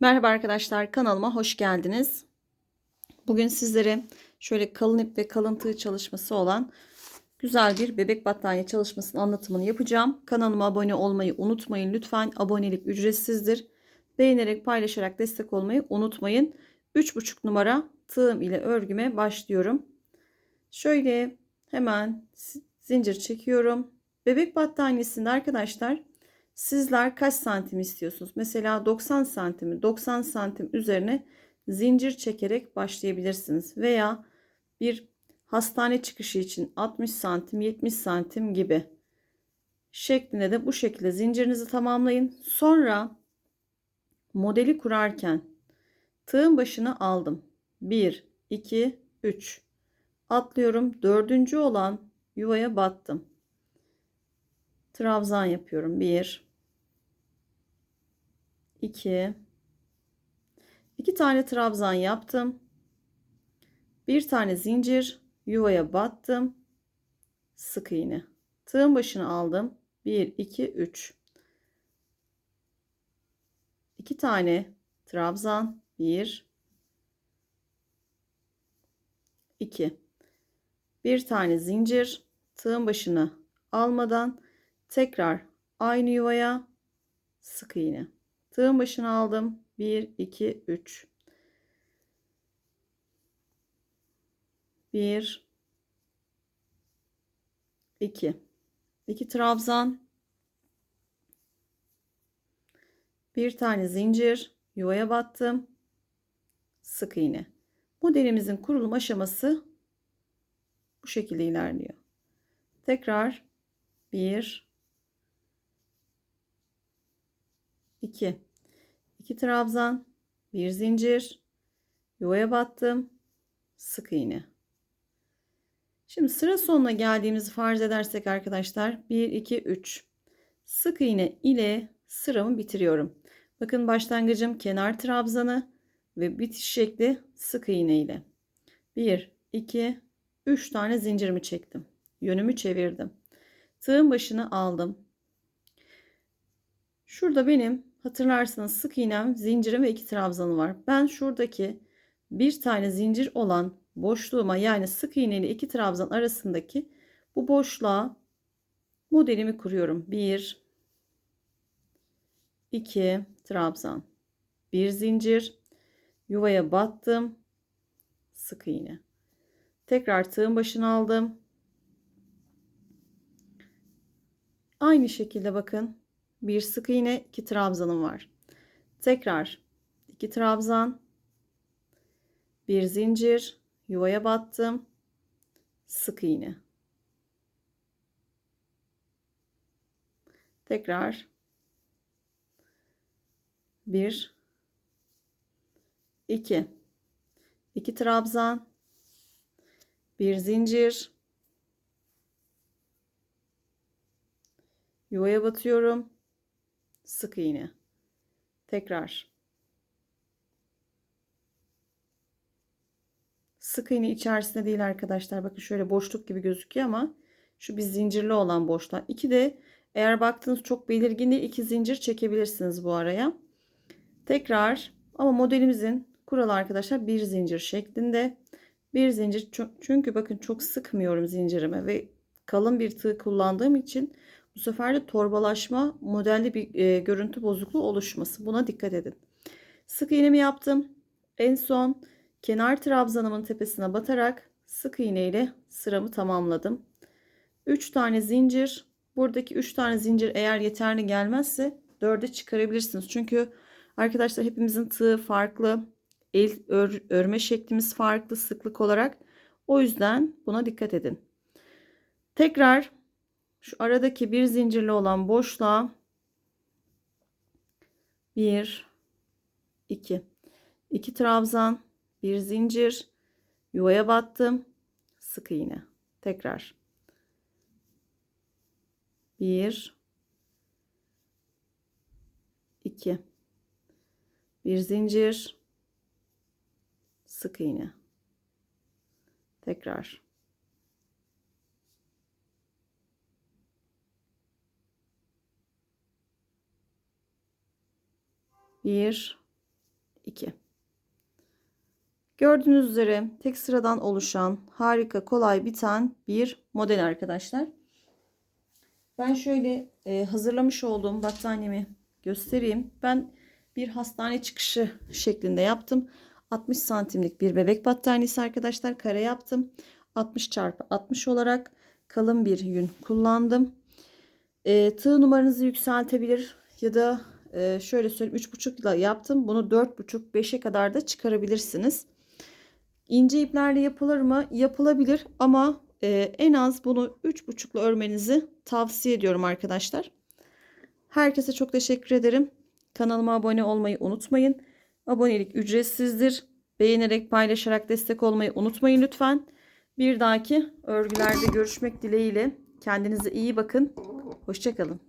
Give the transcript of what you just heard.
Merhaba arkadaşlar kanalıma hoş geldiniz. Bugün sizlere şöyle kalın ip ve kalın tığ çalışması olan güzel bir bebek battaniye çalışmasının anlatımını yapacağım. Kanalıma abone olmayı unutmayın lütfen. Abonelik ücretsizdir. Beğenerek paylaşarak destek olmayı unutmayın. 3,5 numara tığım ile örgüme başlıyorum. Şöyle hemen zincir çekiyorum. Bebek battaniyesinde arkadaşlar Sizler kaç santim istiyorsunuz? Mesela 90 santimi 90 santim üzerine zincir çekerek başlayabilirsiniz. Veya bir hastane çıkışı için 60 santim 70 santim gibi şeklinde de bu şekilde zincirinizi tamamlayın. Sonra modeli kurarken tığın başına aldım. 1, 2, 3 atlıyorum. Dördüncü olan yuvaya battım. Trabzan yapıyorum. 1 2 2 tane trabzan yaptım. Bir tane zincir yuvaya battım. Sık iğne. Tığın başını aldım. 1 2 3 2 tane trabzan 1 2 bir tane zincir tığın başını almadan tekrar aynı yuvaya sık iğne Tığın başına aldım. 1, 2, 3. 1, 2. 2 trabzan. Bir tane zincir. Yuvaya battım. Sık iğne. Modelimizin kurulum aşaması bu şekilde ilerliyor. Tekrar 1 2 2 trabzan, bir zincir, yuvaya battım, sık iğne. Şimdi sıra sonuna geldiğimizi farz edersek arkadaşlar 1 2 3 sık iğne ile sıramı bitiriyorum. Bakın başlangıcım kenar trabzanı ve bitiş şekli sık iğne ile. 1 2 3 tane zincirimi çektim. Yönümü çevirdim. Tığın başını aldım. Şurada benim Hatırlarsanız sık iğnem, zincirim ve iki trabzanı var. Ben şuradaki bir tane zincir olan boşluğuma yani sık iğne ile iki trabzan arasındaki bu boşluğa modelimi kuruyorum. 1 2 trabzan. Bir zincir yuvaya battım. Sık iğne. Tekrar tığın başına aldım. Aynı şekilde bakın bir sık iğne, iki trabzanım var. Tekrar iki trabzan, bir zincir, yuvaya battım, sık iğne. Tekrar bir, iki, iki trabzan, bir zincir, yuvaya batıyorum sık iğne. Tekrar. Sık iğne içerisinde değil arkadaşlar. Bakın şöyle boşluk gibi gözüküyor ama şu bir zincirli olan boşluğa. İki de eğer baktığınız çok belirgin değil iki zincir çekebilirsiniz bu araya. Tekrar. Ama modelimizin kuralı arkadaşlar bir zincir şeklinde. Bir zincir çünkü bakın çok sıkmıyorum zincirime ve kalın bir tığ kullandığım için bu sefer de torbalaşma modelde bir e, görüntü bozukluğu oluşması. Buna dikkat edin. Sık iğnemi yaptım. En son kenar trabzanımın tepesine batarak sık iğne ile sıramı tamamladım. 3 tane zincir. Buradaki 3 tane zincir eğer yeterli gelmezse 4'e çıkarabilirsiniz. Çünkü arkadaşlar hepimizin tığı farklı. El ör, örme şeklimiz farklı sıklık olarak. O yüzden buna dikkat edin. Tekrar şu aradaki bir zincirli olan boşluğa 1 2 2 trabzan bir zincir. Yuvaya battım. Sık iğne. Tekrar. 1 2 bir zincir. Sık iğne. Tekrar Bir, 2. Gördüğünüz üzere tek sıradan oluşan harika kolay biten bir model arkadaşlar. Ben şöyle e, hazırlamış olduğum battaniyemi göstereyim. Ben bir hastane çıkışı şeklinde yaptım. 60 santimlik bir bebek battaniyesi arkadaşlar. Kare yaptım. 60 çarpı 60 olarak kalın bir yün kullandım. E, tığ numaranızı yükseltebilir ya da e, şöyle söyleyeyim 3,5 ile yaptım. Bunu 4,5 5'e kadar da çıkarabilirsiniz. İnce iplerle yapılır mı? Yapılabilir ama e, en az bunu 3,5 ile örmenizi tavsiye ediyorum arkadaşlar. Herkese çok teşekkür ederim. Kanalıma abone olmayı unutmayın. Abonelik ücretsizdir. Beğenerek paylaşarak destek olmayı unutmayın lütfen. Bir dahaki örgülerde görüşmek dileğiyle. Kendinize iyi bakın. Hoşçakalın.